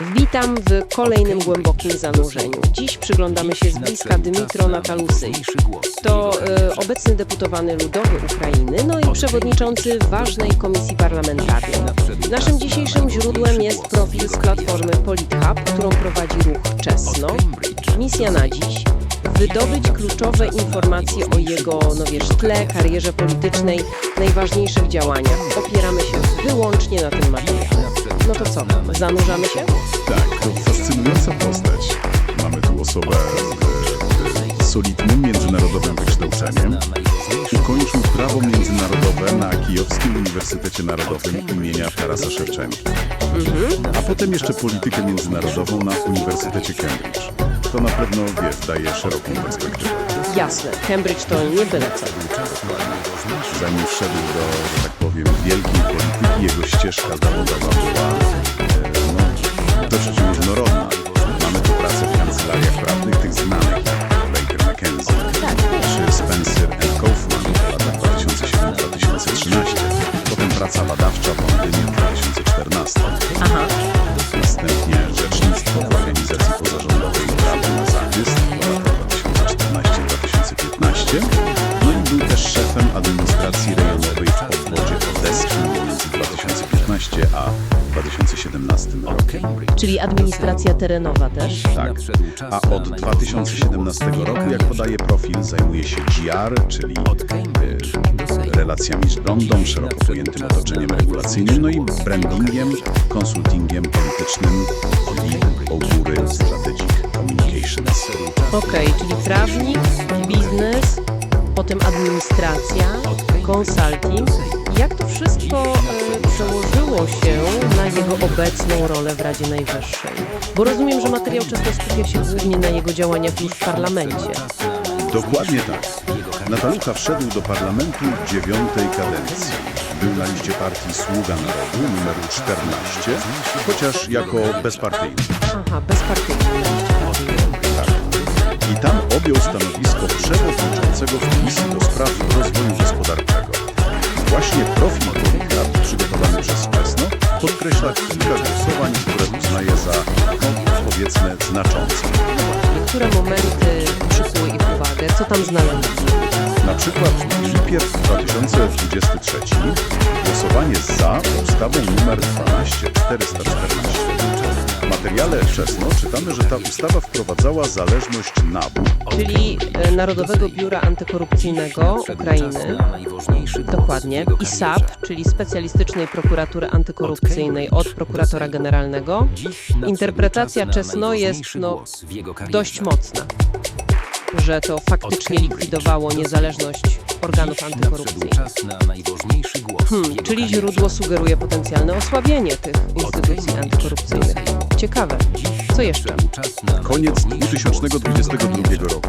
Witam w kolejnym głębokim zanurzeniu. Dziś przyglądamy się z bliska Dmitro Natalusy. To e, obecny deputowany ludowy Ukrainy, no i przewodniczący ważnej komisji parlamentarnej. Naszym dzisiejszym źródłem jest profil z platformy PolitHub, którą prowadzi ruch Czesno. Misja na dziś wydobyć kluczowe informacje o jego, no wiesz, tle, karierze politycznej, najważniejszych działaniach. Opieramy się wyłącznie na tym materiale. No to co, zanurzamy się? Tak, to fascynująca postać. Mamy tu osobę z solidnym międzynarodowym wykształceniem. Ukończył prawo międzynarodowe na Kijowskim Uniwersytecie Narodowym imienia Tarasa Szewczenki. A potem jeszcze politykę międzynarodową na Uniwersytecie Cambridge. To na pewno, wiesz, daje szeroką perspektywę. Jasne, Cambridge to nie byle co. Zanim wszedł do, że tak powiem, wielkiej polityki, jego ścieżka zawodowa była e, no, dość różnorodna. Mamy tu pracę w kancelariach prawnych, tych znanych Baker McKenzie czy Spencer Kaufman w latach 2007-2013. Potem praca badawcza w Londynie w 2014. czyli administracja terenowa też. Tak. A od 2017 roku, jak podaje profil, zajmuje się GR, czyli e, relacjami z rządą, szeroko pojętym otoczeniem regulacyjnym, no i brandingiem, konsultingiem politycznym, czyli Augury Strategic Communications. Okej, czyli prawnik, biznes, potem administracja, consulting. Jak to wszystko e, przełożyło się na jego obecną rolę w Radzie Najwyższej? Bo rozumiem, że materiał często skupia się głównie na jego działaniach już w parlamencie. Dokładnie tak. Natalucha wszedł do parlamentu dziewiątej kadencji. Był na liście partii Sługa Narodu numer 14, chociaż jako bezpartyjny. Aha, bezpartyjny. I tam objął stanowisko przewodniczącego w Komisji do Spraw podkreśla kilka głosowań, które uznaje za, powiedzmy, znaczące. Które momenty przykuły ich uwagę? Co tam znaleźli? Na przykład lipiec 2023 głosowanie za ustawą nr 12414. W materiale wczesno czytamy, że ta ustawa wprowadzała zależność NABU Czyli e, Narodowego Biura Antykorupcyjnego Ukrainy. Dokładnie. I SAP, czyli Specjalistycznej Prokuratury Antykorupcyjnej od prokuratora generalnego. Interpretacja Czesno jest no, dość mocna, że to faktycznie likwidowało niezależność organów antykorupcyjnych. Hmm, czyli źródło sugeruje potencjalne osłabienie tych instytucji antykorupcyjnych. Ciekawe. Co jeszcze? Koniec 2022 roku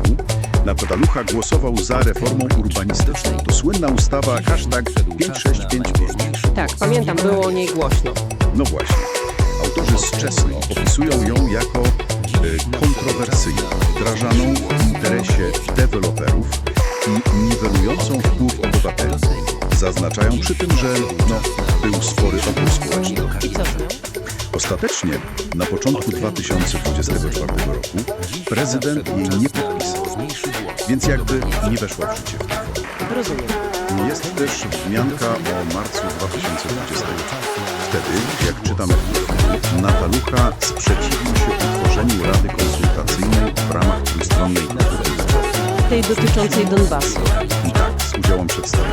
Natalucha głosował za reformą urbanistyczną. To słynna ustawa hashtag 5655. Tak, pamiętam, było o niej głośno. No właśnie. Autorzy z Czesno opisują ją jako e, kontrowersyjną, wdrażaną w interesie deweloperów i niwelującą wpływ obywateli. Zaznaczają przy tym, że no, był spory opór społeczny. Ostatecznie na początku 2024 roku prezydent jej nie podpisał, więc jakby nie weszła w życie w tej formie. Rozumiem. Jest też wzmianka o marcu 2020. Wtedy, jak czytamy w Natalucha sprzeciwił się utworzeniu Rady Konsultacyjnej w ramach trójstronnej wyborczej. Tej dotyczącej Donbasu. I tak, z udziałem przedstawicieli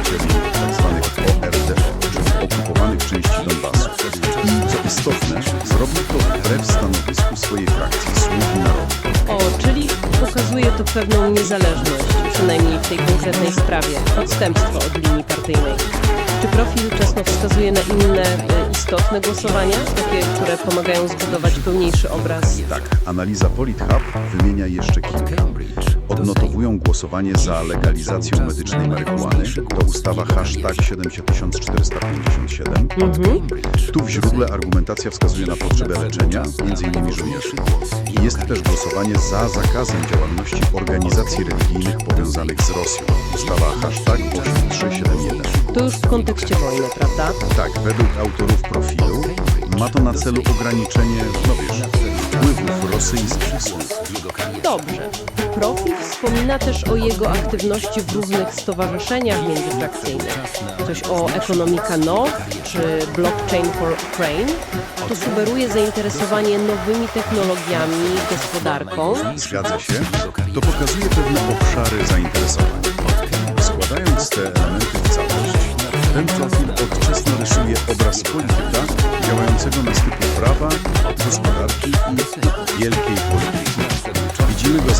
pewną niezależność, przynajmniej w tej konkretnej sprawie, odstępstwo od linii partyjnej. Czy profil wczesno wskazuje na inne e, istotne głosowania, takie, które pomagają zbudować pełniejszy obraz? Tak, analiza PolitHub wymienia jeszcze kilka. Odnotowują głosowanie za legalizacją medycznej marihuany. To ustawa hashtag 7457. Tu w źródle argumentacja wskazuje na potrzebę leczenia, m.in. żołnierzy. Jest też głosowanie za zakazem działalności organizacji religijnych powiązanych z Rosją. Ustawa hashtag 8371. To już w kontekście wojny, prawda? Tak, według autorów profilu ma to na celu ograniczenie, no wiesz, wpływów rosyjskich. Dobrze. Profil wspomina też o jego aktywności w różnych stowarzyszeniach międzyfrakcyjnych. Coś o Economica Now czy Blockchain for Ukraine. To sugeruje zainteresowanie nowymi technologiami, gospodarką. Zgadza się, to pokazuje pewne obszary zainteresowań. Składając te elementy w całość, ten profil odczesno rysuje obraz polityka działającego na styku prawa, gospodarki i wielkiej polityki. Widzimy go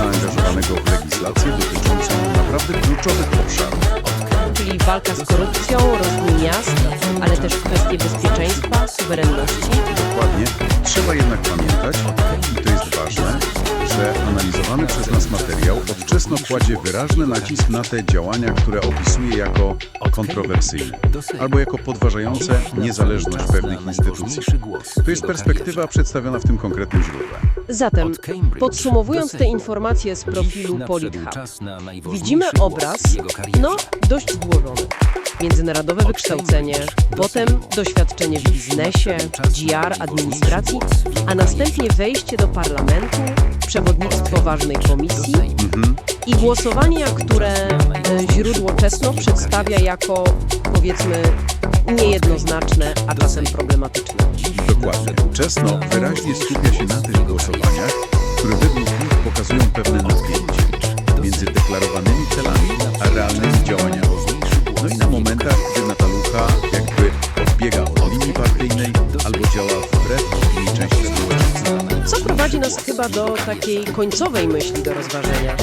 w legislację dotyczącą naprawdę kluczowych obszarów. czyli walka z korupcją, rozwój miast, ale też kwestie bezpieczeństwa, suwerenności. Dokładnie. Trzeba jednak pamiętać, odczesno kładzie wyraźny nacisk na te działania, które opisuje jako kontrowersyjne albo jako podważające niezależność pewnych instytucji. To jest perspektywa przedstawiona w tym konkretnym źródle. Zatem, podsumowując te informacje z profilu PolitHub, widzimy obraz, no, dość złożony. Międzynarodowe wykształcenie, potem doświadczenie w biznesie, GR, administracji, a następnie wejście do parlamentu, przewodnictwo ważnej komisji i głosowania, które e, źródło Czesno przedstawia jako, powiedzmy, niejednoznaczne, a czasem problematyczne. Dokładnie. Czesno wyraźnie skupia się na tych głosowaniach, które według nich pokazują pewne napięcie między deklarowanymi celami a realnymi działaniami. No i na momentach, gdy Natalucha jakby odbiega od linii partyjnej albo działa wbrew opinii części społeczeństwa. Co prowadzi nas chyba do takiej końcowej myśli do rozważenia.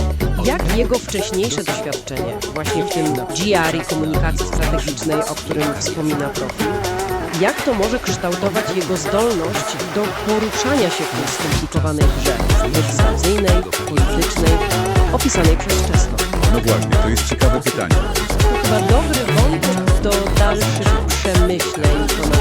Jak jego wcześniejsze doświadczenie, właśnie w tym GR i komunikacji strategicznej, o którym wspomina profil, jak to może kształtować jego zdolność do poruszania się w tej skomplikowanej grze legislacyjnej, politycznej, opisanej przez Czesno? No właśnie, to jest ciekawe pytanie. To chyba dobry wątek do dalszych przemyśleń